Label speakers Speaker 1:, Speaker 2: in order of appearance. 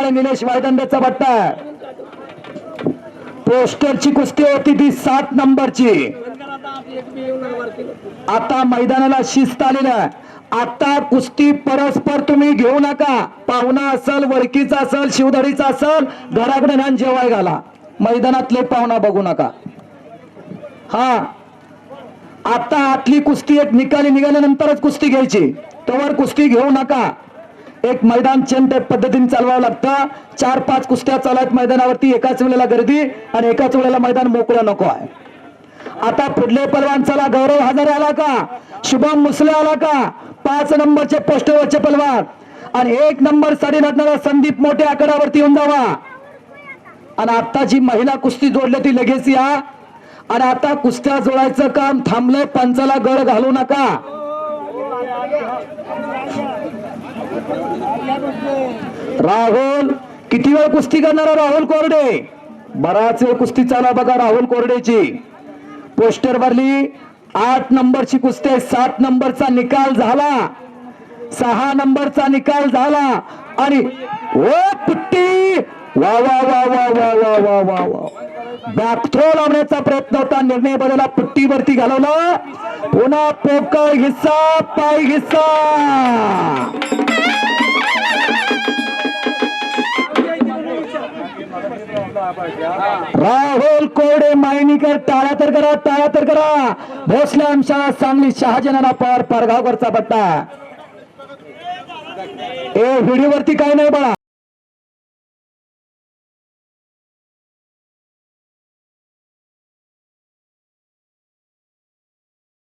Speaker 1: निलेश वायदंड्याचा बट्टा. पोस्टरची कुस्ती होती ती सात नंबरची. आता मैदानाला शिस्त आलेलं आता कुस्ती परस्पर तुम्ही घेऊ नका. पाहुणा असल वरकीचा असल शिवधडीचा असल घराकडे ना जेवाय घाला. मैदानातले पाहुणा बघू नका. हा. आता आतली कुस्ती एक निकाली निघाल्यानंतरच कुस्ती घ्यायची. तोवर कुस्ती घेऊ नका. एक मैदान चेन टाईप पद्धतीने चालवावं लागतं. चार पाच कुस्त्या चालत मैदानावरती. एकाच वेळेला गर्दी आणि एकाच वेळेला मैदान मोकळं नको आहे. आता पुढले पलवान चला. गौरव हजारे आला का? शुभम मुसले आला का? पाच नंबरचे पोस्टरवरचे पलवान. आणि एक नंबर साडी लढणारा संदीप मोठ्या आकड्यावरती येऊन जावा. आणि आता जी महिला कुस्ती जोडली ती लगेच या. आणि आता कुस्त्या जोडायचं काम थांबलंय. पंचाला गळ घालू नका. राहुल किती वेळ कुस्ती करणारा राहुल कोरडे? बराच वेळ कुस्ती चाला बघा राहुल कोरडेची. पोस्टर भरली आठ नंबरची कुस्ती आहे. सात नंबरचा निकाल झाला. सहा नंबरचा निकाल झाला. आणि ओ पुट्टी! वा वा वा वा वा वा वा वा वा. बॅकथ्रो लावण्याचा प्रयत्न होता. निर्णय बदलला. पुट्टीवरती घालवला. पुन्हा पोकळ हिस्सा पाय हिस्सा. राहुल कोडे मायनीकर टाळ्या तर करा टाळ्या तर करा. भोसले आमच्या सांगली शहाजनाला पार पारगावकरचा पट्टा. ए व्हिडिओ वरती काय नाही बळा.